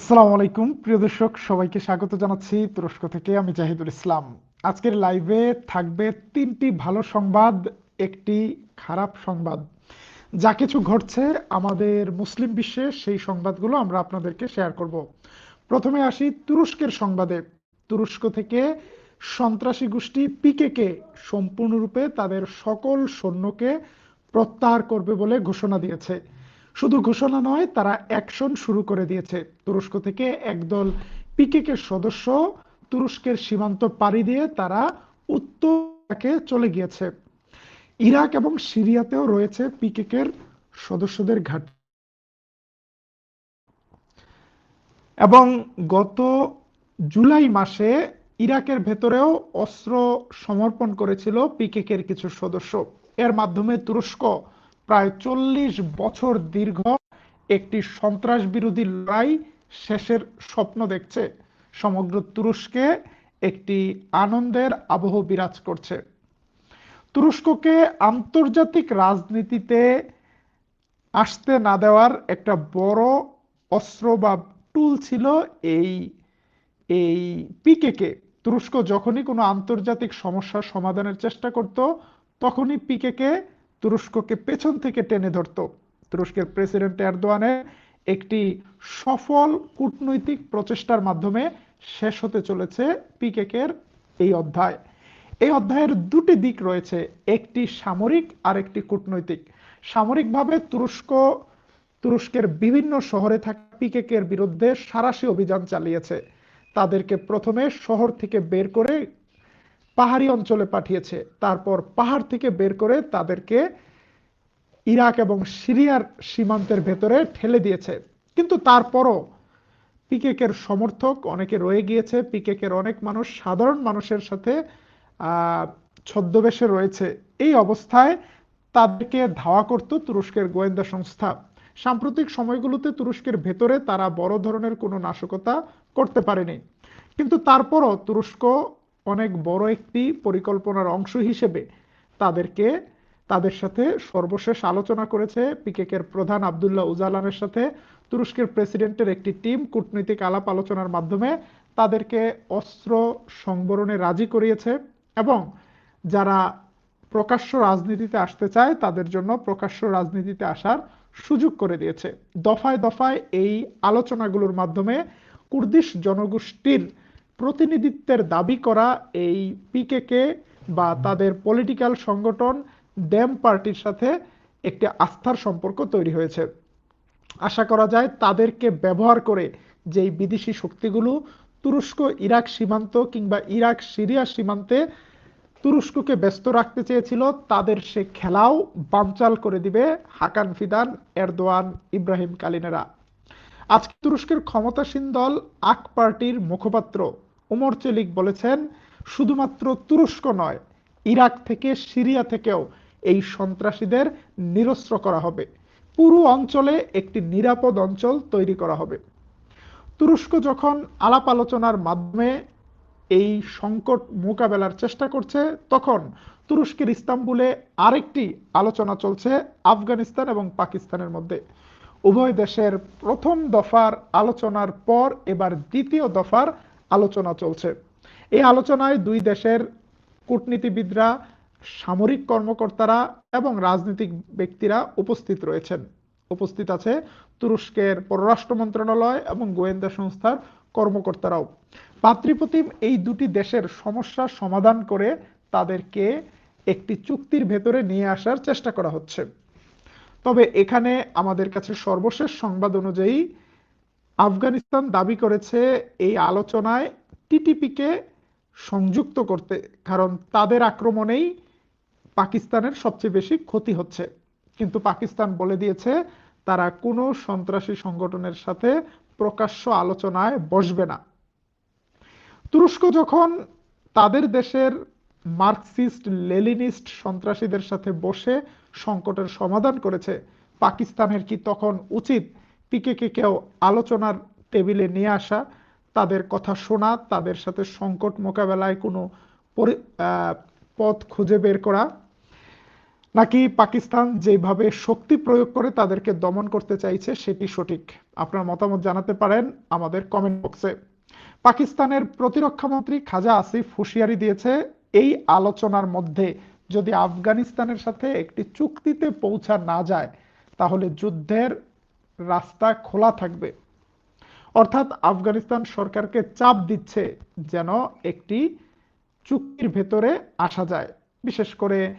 আসসালামু আলাইকুম। প্রিয় দর্শক, সবাইকে স্বাগত জানাচ্ছি তুরস্ক থেকে। আমি জাহিদুল ইসলাম। আজকের লাইভে থাকবে তিনটি ভালো সংবাদ, একটি খারাপ সংবাদ। যা কিছু ঘটছে আমাদের মুসলিম বিশ্বে, সেই সংবাদগুলো আমরা আপনাদেরকে শেয়ার করব। প্রথমে আসি তুরস্কের সংবাদে। তুরস্ক থেকে সন্ত্রাসী গোষ্ঠী পিকেকে সম্পূর্ণরূপে তাদের সকল সৈন্যকে প্রত্যাহার করবে বলে ঘোষণা দিয়েছে। শুধু ঘোষণা নয়, তারা অ্যাকশন শুরু করে দিয়েছে। তুরস্ক থেকে একদল পিকেকের সদস্য তুরস্কের সীমান্ত পাড়ি দিয়ে তারা উত্তরকে চলে গিয়েছে। ইরাক এবং সিরিয়াতেও রয়েছে পিকেকের সদস্যদের ঘাট। এবং গত জুলাই মাসে ইরাকের ভেতরেও অস্ত্র সমর্পণ করেছিল পিকেকের কিছু সদস্য। এর মাধ্যমে তুরস্ক প্রায় চল্লিশ বছর দীর্ঘ একটি সন্ত্রাস বিরোধী লড়াই শেষের স্বপ্ন দেখছে। সমগ্র তুরস্কে একটি আনন্দের আবহ বিরাজ করছে। তুরস্ককে আন্তর্জাতিক রাজনীতিতে আসতে না দেওয়ার একটা বড় অস্ত্র বা টুল ছিল এই এই পিকেকে। তুরস্ক যখনই কোনো আন্তর্জাতিক সমস্যার সমাধানের চেষ্টা করত, তখনই পিকেকে তুরস্ককে পেছন থেকে টেনে ধরত। তুরস্কের প্রেসিডেন্ট এরদোয়ানের একটি সফল কূটনৈতিক প্রচেষ্টার মাধ্যমে শেষ হতে চলেছে পিকেকের এই অধ্যায়। এই অধ্যায়ের দুটি দিক রয়েছে, একটি সামরিক আর একটি কূটনৈতিক। সামরিকভাবে তুরস্ক, তুরস্কের বিভিন্ন শহরে থাকা পিকেকের বিরুদ্ধে সারাশি অভিযান চালিয়েছে। তাদেরকে প্রথমে শহর থেকে বের করে পাহাড়ি অঞ্চলে পাঠিয়েছে। তারপর পাহাড় থেকে বের করে তাদেরকে ইরাক এবং সিরিয়ার সীমান্তের ভেতরে ঠেলে দিয়েছে। কিন্তু তারপরও পিকেকের সমর্থক অনেকে রয়ে গিয়েছে। পিকেকের অনেক মানুষ, সাধারণ মানুষের সাথে ছদ্মবেশে রয়েছে। এই অবস্থায় তাদেরকে ধাওয়া করত তুরস্কের গোয়েন্দা সংস্থা। সাম্প্রতিক সময়গুলোতে তুরস্কের ভেতরে তারা বড় ধরনের কোনো নাশকতা করতে পারেনি। কিন্তু তারপরও তুরস্ক অনেক বড় একটি পরিকল্পনার অংশ হিসেবে তাদেরকে, তাদের সাথে সর্বশেষ আলোচনা করেছে পিকেকের প্রধান আবদুল্লাহ উজালানের সাথে তুরস্কের প্রেসিডেন্টের একটি টিম কূটনৈতিক আলাপ আলোচনার মাধ্যমে তাদেরকে অস্ত্র সংবরণে রাজি করিয়েছে এবং যারা প্রকাশ্য রাজনীতিতে আসতে চায় তাদের জন্য প্রকাশ্য রাজনীতিতে আসার সুযোগ করে দিয়েছে। দফায় দফায় এই আলোচনাগুলোর মাধ্যমে কুর্দিশ জনগোষ্ঠীর প্রতিনিধিত্বের দাবি করা এই পিকেকে বা তাদের পলিটিক্যাল সংগঠন ড্যাম পার্টির সাথে একটি আস্থার সম্পর্ক তৈরি হয়েছে। আশা করা যায় তাদেরকে ব্যবহার করে যেই বিদেশি শক্তিগুলো তুরস্ক, ইরাক সীমান্ত কিংবা ইরাক, সিরিয়া সীমান্তে তুরস্ককে ব্যস্ত রাখতে চেয়েছিল, তাদের সে খেলাও বানচাল করে দিবে হাকান ফিদান, এরদোয়ান, ইব্রাহিম কালিনেরা। আজকে তুরস্কের ক্ষমতাসীন দল আক পার্টির মুখপাত্র। উমর চলিক বলেছেন, শুধুমাত্র তুরস্ক নয়, ইরাক থেকে সিরিয়া থেকেও এই সন্ত্রাসীদের নিরস্ত্র করা হবে। পুরো অঞ্চলে একটি নিরাপদ অঞ্চল তৈরি করা হবে। তুরস্ক যখন আলাপ আলোচনার মাধ্যমে এই সংকট মোকাবেলার চেষ্টা করছে, তখন তুরস্কের ইস্তাম্বুলে আরেকটি আলোচনা চলছে আফগানিস্তান এবং পাকিস্তানের মধ্যে। উভয় দেশের প্রথম দফার আলোচনার পর এবার দ্বিতীয় দফার আলোচনা চলছে। এই আলোচনায় দুই দেশের কূটনীতিবিদরা, সামরিক কর্মকর্তারা এবং রাজনৈতিক ব্যক্তিরা উপস্থিত রয়েছেন। উপস্থিত আছে তুরস্কের পররাষ্ট্র মন্ত্রণালয় এবং গোয়েন্দা সংস্থার কর্মকর্তারাও। পাত্রীপ্রতিম এই দুটি দেশের সমস্যার সমাধান করে তাদেরকে একটি চুক্তির ভেতরে নিয়ে আসার চেষ্টা করা হচ্ছে। তবে এখানে আমাদের কাছে সর্বশেষ সংবাদ অনুযায়ী আফগানিস্তান দাবি করেছে এই আলোচনায় টিটিপিকে সংযুক্ত করতে, কারণ তাদের আক্রমণেই পাকিস্তানের সবচেয়ে বেশি ক্ষতি হচ্ছে। কিন্তু পাকিস্তান বলে দিয়েছে, তারা কোনো সন্ত্রাসী সংগঠনের সাথে প্রকাশ্য আলোচনায় বসবে না। তুরস্ক যখন তাদের দেশের মার্কসিস্ট, লেলিনিস্ট সন্ত্রাসীদের সাথে বসে সংকটের সমাধান করেছে, পাকিস্তানের কি তখন উচিত পিকেকে কেউ আলোচনার টেবিলে নিয়ে আসা, তাদের কথা শোনা, তাদের সাথে সংকট মোকাবেলায় কোনো পথ খুঁজে বের করা, নাকি পাকিস্তান যেভাবে শক্তি প্রয়োগ করে তাদেরকে দমন করতে চাইছে সেটি সঠিক? আপনার মতামত জানাতে পারেন আমাদের কমেন্ট বক্সে পাকিস্তানের প্রতিরক্ষা মন্ত্রী খাজা আসিফ হুঁশিয়ারি দিয়েছে, এই আলোচনার মধ্যে যদি আফগানিস্তানের সাথে একটি চুক্তিতে পৌঁছা না যায়, তাহলে যুদ্ধের রাস্তা খোলা থাকবে। অর্থাৎ আফগানিস্তান সরকারকে চাপ দিচ্ছে যেন একটি চুক্তির ভেতরে আসা যায়। বিশেষ করে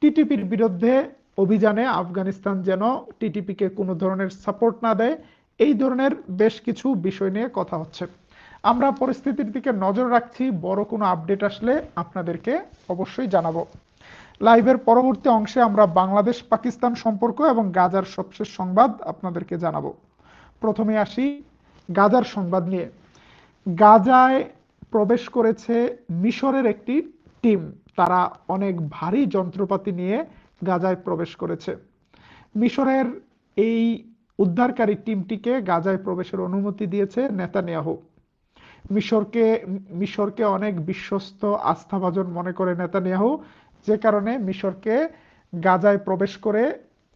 টিটিপির বিরুদ্ধে অভিযানে আফগানিস্তান যেন টিটিপিকে কোনো ধরনের সাপোর্ট না দেয়, এই ধরনের বেশ কিছু বিষয় নিয়ে কথা হচ্ছে। আমরা পরিস্থিতির দিকে নজর রাখছি, বড় কোনো আপডেট আসলে আপনাদেরকে অবশ্যই জানাব। লাইভের পরবর্তী অংশে আমরা বাংলাদেশ পাকিস্তান সম্পর্ক এবং গাজার সবশেষ সংবাদ আপনাদেরকে জানাব। প্রথমে আসি গাজার সংবাদ নিয়ে। গাজায় প্রবেশ করেছে মিশরের একটি টিম। তারা অনেক ভারী যন্ত্রপাতি নিয়ে গাজায় প্রবেশ করেছে। মিশরের এই উদ্ধারকারী টিমটিকে গাজায় প্রবেশের অনুমতি দিয়েছে নেতানিয়াহু। মিশরকে মিশরকে অনেক বিশ্বস্ত আস্থাভাজন মনে করে নেতানিয়াহু। যে কারণে মিশরকে গাজায় প্রবেশ করে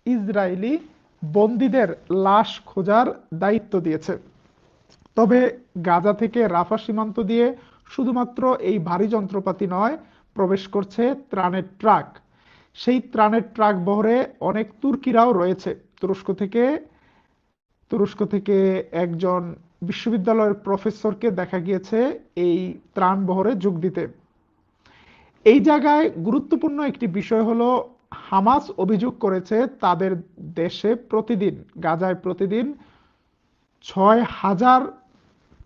ইসরায়েলি বন্দীদের লাশ খোঁজার দায়িত্ব দিয়েছে। তবে গাজা থেকে রাফা সীমান্ত দিয়ে শুধুমাত্র এই ভারী যন্ত্রপাতি নয়, প্রবেশ করছে ত্রাণের ট্রাক। সেই ত্রাণের ট্রাক বহরে অনেক তুর্কিরাও রয়েছে। তুরস্ক থেকে তুরস্ক থেকে একজন বিশ্ববিদ্যালয়ের প্রফেসরকে দেখা গিয়েছে এই ত্রাণ বহরে যোগ দিতে। এই জায়গায় গুরুত্বপূর্ণ একটি বিষয় হলো, হামাস অভিযোগ করেছে তাদের দেশে প্রতিদিন, গাজায় প্রতিদিন ছয় হাজার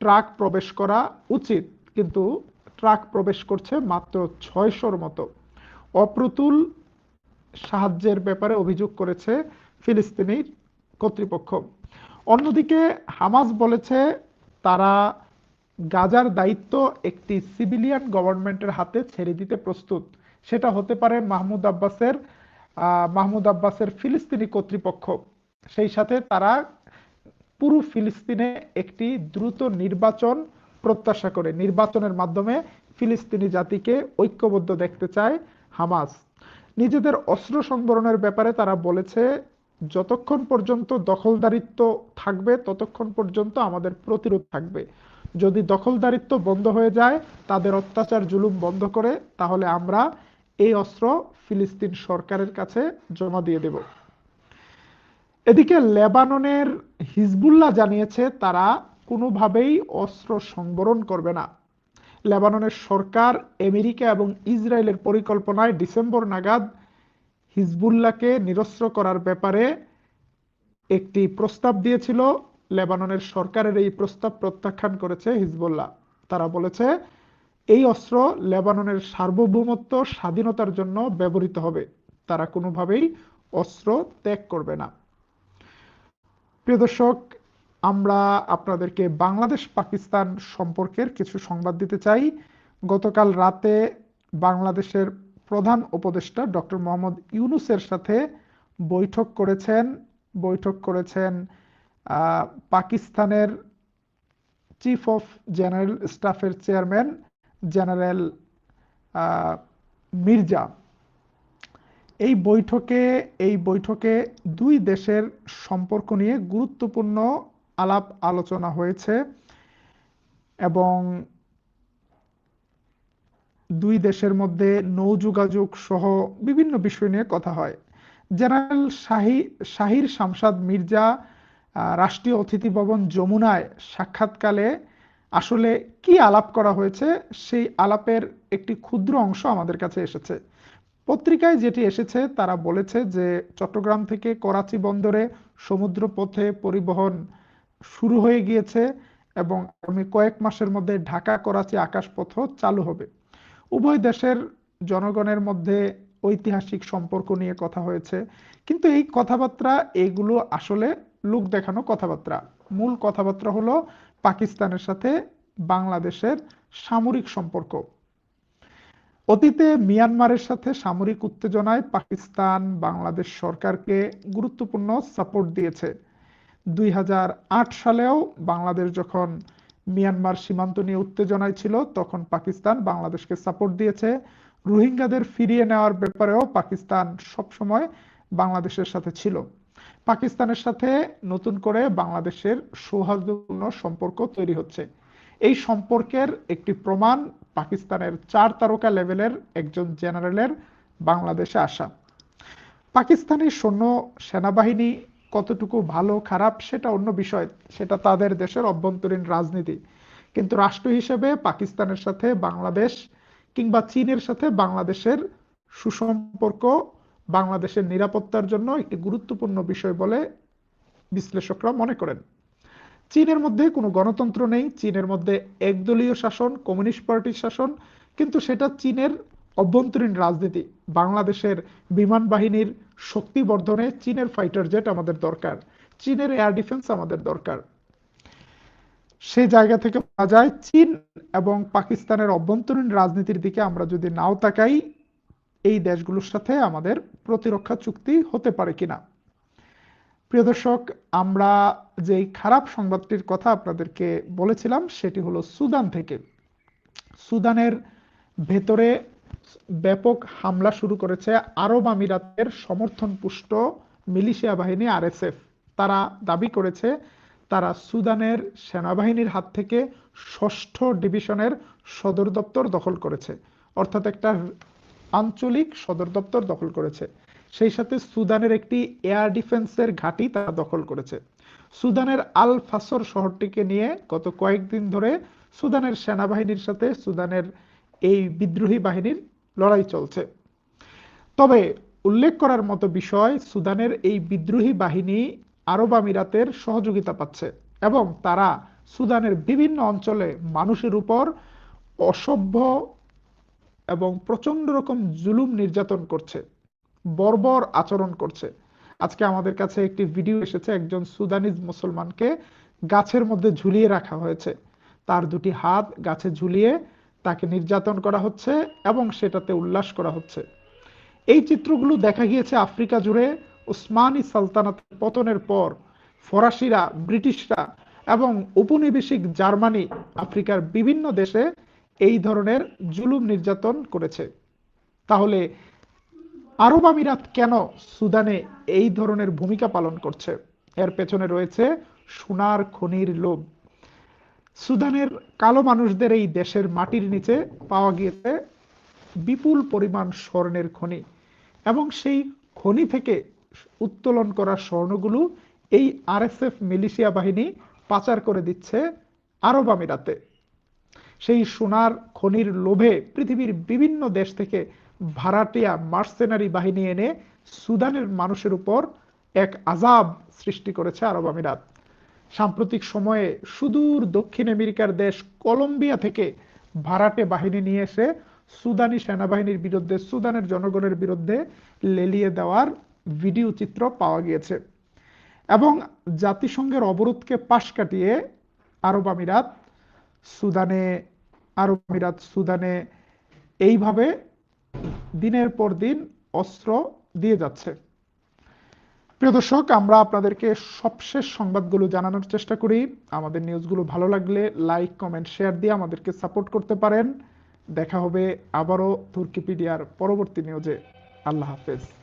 ট্রাক প্রবেশ করা উচিত। কিন্তু ট্রাক প্রবেশ করছে মাত্র ছয়শোর মতো। অপ্রতুল সাহায্যের ব্যাপারে অভিযোগ করেছে ফিলিস্তিনি কর্তৃপক্ষ। অন্যদিকে হামাস বলেছে, তারা গাজার দায়িত্ব একটি সিভিলিয়ান গভর্নমেন্টের হাতে ছেড়ে দিতে প্রস্তুত। সেটা হতে পারে মাহমুদ আব্বাসের মাহমুদ আব্বাসের ফিলিস্তিনি কর্তৃপক্ষ। সেই সাথে তারা পুরো ফিলিস্তিনে একটি দ্রুত নির্বাচন প্রত্যাশা করে। নির্বাচনের মাধ্যমে ফিলিস্তিনি জাতিকে ঐক্যবদ্ধ দেখতে চায় হামাস। নিজেদের অস্ত্র সংবরণের ব্যাপারে তারা বলেছে, যতক্ষণ পর্যন্ত দখলদারিত্ব থাকবে, ততক্ষণ পর্যন্ত আমাদের প্রতিরোধ থাকবে। যদি দখলদারিত্ব বন্ধ হয়ে যায়, তাদের অত্যাচার জুলুম বন্ধ করে, তাহলে আমরা এই অস্ত্র ফিলিস্তিন সরকারের কাছে জমা দিয়ে দেব। এদিকে লেবাননের হিজবুল্লাহ জানিয়েছে, তারা কোনোভাবেই অস্ত্র সংবরণ করবে না। লেবাননের সরকার আমেরিকা এবং ইসরায়েলের পরিকল্পনায় ডিসেম্বর নাগাদ হিজবুল্লাহকে নিরস্ত্র করার ব্যাপারে একটি প্রস্তাব দিয়েছিল। লেবাননের সরকারের এই প্রস্তাব প্রত্যাখ্যান করেছে হিজবুল্লাহ। তারা বলেছে, এই অস্ত্র লেবাননের সার্বভৌমত্ব স্বাধীনতার জন্য ব্যবহৃত হবে। তারা কোনোভাবেই অস্ত্র ত্যাগ করবে না। প্রিয় দর্শক, আমরা আপনাদেরকে বাংলাদেশ পাকিস্তান সম্পর্কের কিছু সংবাদ দিতে চাই। গতকাল রাতে বাংলাদেশের প্রধান উপদেষ্টা ডক্টর মোহাম্মদ ইউনুসের সাথে বৈঠক করেছেন। বৈঠক করেছেন পাকিস্তানের চিফ অফ জেনারেল স্টাফের চেয়ারম্যান জেনারেল মির্জা। এই বৈঠকে এই বৈঠকে দুই দেশের সম্পর্ক নিয়ে গুরুত্বপূর্ণ আলাপ আলোচনা হয়েছে এবং দুই দেশের মধ্যে নৌ যোগাযোগ সহ বিভিন্ন বিষয় নিয়ে কথা হয়। জেনারেল শাহি, শাহির শামসাদ মির্জা রাষ্ট্রীয় অতিথি ভবন যমুনায় সাক্ষাৎকালে আসলে কি আলাপ করা হয়েছে? সেই আলাপের একটি ক্ষুদ্র অংশ আমাদের কাছে এসেছে। পত্রিকায় যেটি এসেছে, তারা বলেছে যে চট্টগ্রাম থেকে করাচি বন্দরে সমুদ্র পথে পরিবহন শুরু হয়ে গিয়েছে এবং আগামী কয়েক মাসের মধ্যে ঢাকা করাচি আকাশপথ চালু হবে। উভয় দেশের জনগণের মধ্যে ঐতিহাসিক সম্পর্ক নিয়ে কথা হয়েছে। কিন্তু এই কথাবার্তা, এগুলো আসলে লোক দেখানো কথাবার্তা। মূল কথাবার্তা হলো পাকিস্তানের সাথে বাংলাদেশের সামরিক সম্পর্ক। অতীতে মিয়ানমারের সাথে সামরিক উত্তেজনায় পাকিস্তান বাংলাদেশ সরকারকে গুরুত্বপূর্ণ সাপোর্ট দিয়েছে। দুই হাজার আট সালেও বাংলাদেশ যখন মিয়ানমার সীমান্ত নিয়ে উত্তেজনায় ছিল, তখন পাকিস্তান বাংলাদেশকে সাপোর্ট দিয়েছে। রোহিঙ্গাদের ফিরিয়ে নেওয়ার ব্যাপারেও পাকিস্তান সবসময় বাংলাদেশের সাথে ছিল। পাকিস্তানের সাথে নতুন করে বাংলাদেশের সৌহার্দ্যপূর্ণ সম্পর্ক তৈরি হচ্ছে। এই সম্পর্কের একটি প্রমাণ পাকিস্তানের চার তারকা লেভেলের একজন জেনারেলের বাংলাদেশে আসা। পাকিস্তানি সৈন্য সেনাবাহিনী কতটুকু ভালো, খারাপ সেটা অন্য বিষয়, সেটা তাদের দেশের অভ্যন্তরীণ রাজনীতি। কিন্তু রাষ্ট্র হিসেবে পাকিস্তানের সাথে বাংলাদেশ কিংবা চীনের সাথে বাংলাদেশের সুসম্পর্ক বাংলাদেশের নিরাপত্তার জন্য একটি গুরুত্বপূর্ণ বিষয় বলে বিশ্লেষকরা মনে করেন। চীনের মধ্যে কোনো গণতন্ত্র নেই, চীনের মধ্যে একদলীয় শাসন, কমিউনিস্ট পার্টির শাসন, কিন্তু সেটা চীনের অভ্যন্তরীণ রাজনীতি, বাংলাদেশের বিমান বাহিনীর শক্তি বর্ধনে চীনের ফাইটার জেট আমাদের দরকার, চীনের এয়ার ডিফেন্স আমাদের দরকার। সে জায়গা থেকে বলা যায়, চীন এবং পাকিস্তানের অভ্যন্তরীণ রাজনীতির দিকে আমরা যদি নাও তাকাই এই দেশগুলোর সাথে আমাদের প্রতিরক্ষা চুক্তি হতে পারে কিনা। প্রিয় দর্শক, আমরা যে খারাপ সংবাদটির কথা আপনাদেরকে বলেছিলাম, সেটি হলো সুদান থেকে। সুদানের ভেতরে ব্যাপক হামলা শুরু করেছে আরব আমিরাতের সমর্থন পুষ্ট মিলিশিয়া বাহিনী আরএসএফ। তারা দাবি করেছে, তারা সুদানের সেনাবাহিনীর হাত থেকে ষষ্ঠ ডিভিশনের সদর দপ্তর দখল করেছে। অর্থাৎ একটা আঞ্চলিক সদর দপ্তর দখল করেছে। সেই সাথে সুদানের একটি এয়ার ডিফেন্সের ঘাঁটি তারা দখল করেছে। সুদানের আল ফাসর শহরটিকে নিয়ে গত কয়েকদিন ধরে সুদানের সেনাবাহিনীর সাথে সুদানের এই বিদ্রোহী বাহিনীর লড়াই চলছে। তবে উল্লেখ করার মতো বিষয়, সুদানের এই বিদ্রোহী বাহিনী আরব আমিরাতের সহযোগিতা পাচ্ছে এবং তারা সুদানের বিভিন্ন অঞ্চলে মানুষের উপর অসভ্য এবং প্রচণ্ড রকম জুলুম নির্যাতন করছে, বর্বর আচরণ করছে। আজকে আমাদের কাছে একটি ভিডিও এসেছে, একজন সুদানিজ মুসলমানকে গাছের মধ্যে ঝুলিয়ে রাখা হয়েছে। তার দুটি হাত গাছে ঝুলিয়ে তাকে নির্যাতন করা হচ্ছে এবং সেটাতে উল্লাস করা হচ্ছে। এই চিত্রগুলো দেখা গিয়েছে আফ্রিকা জুড়ে উসমানী সালতানাতের পতনের পর। ফরাসিরা, ব্রিটিশরা এবং উপনিবেশিক জার্মানি আফ্রিকার বিভিন্ন দেশে এই ধরনের জুলুম নির্যাতন করেছে। তাহলে আরব আমিরাত কেন সুদানে এই ধরনের ভূমিকা পালন করছে? এর পেছনে রয়েছে সোনার খনির লোভ। সুদানের কালো মানুষদের এই দেশের মাটির নিচে পাওয়া গিয়েছে বিপুল পরিমাণ স্বর্ণের খনি এবং সেই খনি থেকে উত্তোলন করা স্বর্ণগুলো এই আরএসএফ মিলিশিয়া বাহিনী পাচার করে দিচ্ছে আরব আমিরাতে। সেই সোনার খনির লোভে পৃথিবীর বিভিন্ন দেশ থেকে ভাড়াটিয়া মার্সেনারি বাহিনী এনে সুদানের মানুষের উপর এক আজাব সৃষ্টি করেছে আরব আমিরাত। সাম্প্রতিক সময়ে সুদূর দক্ষিণ আমেরিকার দেশ কলম্বিয়া থেকে ভাড়াটে বাহিনী নিয়ে এসে সুদানি সেনাবাহিনীর বিরুদ্ধে, সুদানের জনগণের বিরুদ্ধে লেলিয়ে দেওয়ার ভিডিও চিত্র পাওয়া গিয়েছে এবং জাতিসংঘের অবরোধকে পাশ কাটিয়ে আরব আমিরাত সুদানে আরব আমিরাত সুদানে এইভাবে দিনের পর দিন অস্ত্র দিয়ে যাচ্ছে। প্রিয় দর্শক, আমরা আপনাদেরকে সবশেষ সংবাদগুলো জানানোর চেষ্টা করি। আমাদের নিউজগুলো ভালো লাগলে লাইক, কমেন্ট, শেয়ার দিয়ে আমাদেরকে সাপোর্ট করতে পারেন। দেখা হবে আবারও তুর্কিপিডিয়ার পরবর্তী নিউজে। আল্লাহ হাফেজ।